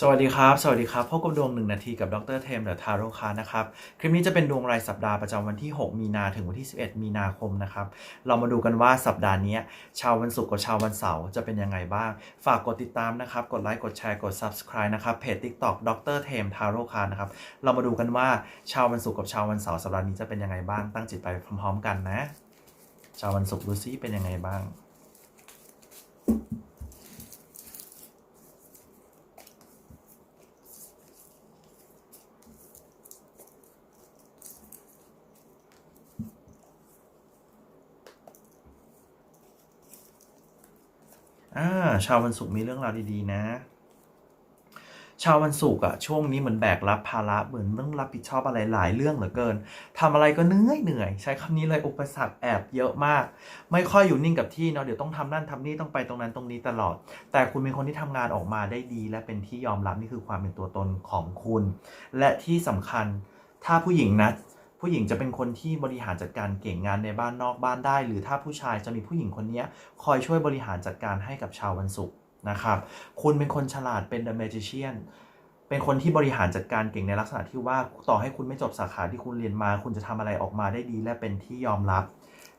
สวัสดีครับ สวัสดีครับ พบกับดวงหนึ่งนาทีกับดรเทมเดอะทาโร่คานะครับ คลิปนี้จะเป็นดวงรายสัปดาห์ประจำวันที่ 6 มีนาถึงวันที่ 11 มีนาคมนะครับ เรามาดูกันว่าสัปดาห์นี้ชาววันศุกร์กับชาววันเสาร์จะเป็นยังไงบ้าง ฝากกดติดตามนะครับ กดไลค์ กดแชร์ กด subscribe นะครับ เพจ TikTok ดรเทมทาโร่คานะครับ เรามาดูกันว่าชาววันศุกร์กับชาววันเสาร์สัปดาห์นี้จะเป็นยังไงบ้าง ตั้งจิตไปพร้อมๆ กันนะ ชาววันศุกร์ดูซิเป็นยังไงบ้าง อ่าชาววันศุกร์มีเรื่องราวดีๆนะ ชาววันศุกร์อะช่วงนี้เหมือนแบกรับภาระเหมือนต้องรับผิดชอบอะไรหลายเรื่องเหลือเกินทำอะไรก็เหนื่อยเหนื่อยใช้คำนี้เลยอุปสรรคแอบเยอะมาก ไม่ค่อยอยู่นิ่งกับที่เนาะเดี๋ยวต้องทำนั่นทำนี่ต้องไปตรงนั้นตรงนี้ตลอด แต่คุณเป็นคนที่ทำงานออกมาได้ดี และเป็นที่ยอมรับนี่คือความเป็นตัวตนของคุณ และที่สำคัญถ้าผู้หญิงนะ ผู้หญิงจะเป็นคนที่บริหารจัดการเก่งงานในบ้านนอกบ้านได้ หรือถ้าผู้ชายจะมีผู้หญิงคนนี้คอยช่วยบริหารจัดการให้กับชาววันศุกร์นะครับคุณเป็นคนฉลาดเป็น the magician เป็นคนที่บริหารจัดการเก่งในลักษณะที่ว่าต่อให้คุณไม่จบสาขาที่คุณเรียนมา คุณจะทำอะไรออกมาได้ดีและเป็นที่ยอมรับ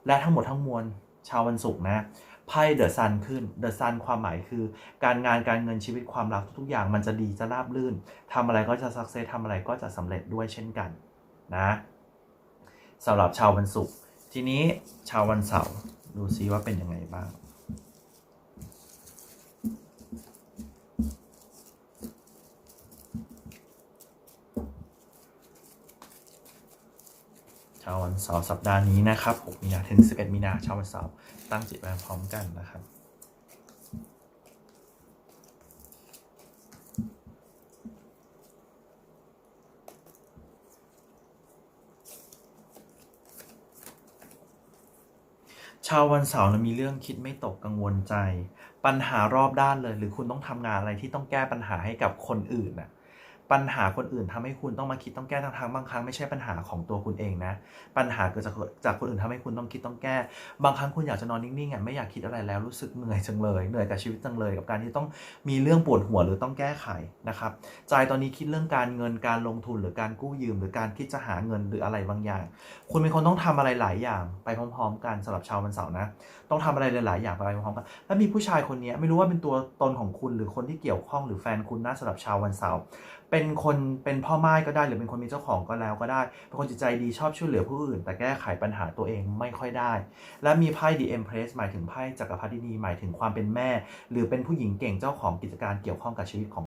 และทั้งหมดทั้งมวลชาววันศุกร์นะไพ่เดอะซันขึ้นเดอะซันความหมายคือ การงานการเงินชีวิตความรักทุกๆอย่างมันจะดีจะราบรื่นทำอะไรก็จะสักเซสทำอะไรก็จะสำเร็จด้วยเช่นกันนะ สำหรับชาววันศุกร์ทีนี้ชาววันเสาร์ดูซิว่าเป็นยังไงบ้างชาววันเสาร์สัปดาห์นี้นะครับ6มีนาถึง11มีนาชาววันเสาร์ตั้งจิตมาพร้อมกันนะครับ ชาววันเสาร์นะมีเรื่องคิดไม่ตกกังวลใจ ปัญหารอบด้านเลย หรือคุณต้องทำงานอะไรที่ต้องแก้ปัญหาให้กับคนอื่นน่ะ ปัญหาคนอื่นทำให้คุณต้องมาคิดต้องแก้ทั้งทางๆบางครั้งไม่ใช่ปัญหาของตัวคุณเองนะ ปัญหาเกิดจากจากคนอื่นทำให้คุณต้องคิดต้องแก้ บางครั้งคุณอยากจะนอนนิ่งๆอะไม่อยากคิดอะไรแล้วรู้สึกเหนื่อยจังเลยเหนื่อยกับชีวิตจังเลย กับการที่ต้องมีเรื่องปวดหัวหรือต้องแก้ไขนะครับใจตอนนี้คิดเรื่องการเงินการลงทุนหรือการกู้ยืม หรือการคิดจะหาเงินหรืออะไรบางอย่าง คุณเป็นคนต้องทำอะไรหลายอย่าง ไปพร้อม ๆ กันสำหรับชาววันเสาร์นะ ต้องทำอะไรหลายๆอย่างไปพร้อมๆกันแล้วมีผู้ชายคนนี้ไม่รู้ว่าเป็นตัวตนของคุณหรือคนที่เกี่ยวข้องหรือแฟนคุณนะสำหรับชาววันเสาร์เป็นคนเป็นพ่อไม้ก็ได้ หรือเป็นคนมีเจ้าของก็แล้วก็ได้ เป็นคนจิตใจดีชอบช่วยเหลือผู้อื่น แต่แก้ไขปัญหาตัวเองไม่ค่อยได้ และมีไพ่ The Empress หมายถึงไพ่จักรพรรดินีหมายถึงความเป็นแม่ หรือเป็นผู้หญิงเก่งเจ้าของกิจการเกี่ยวข้องกับชีวิตของ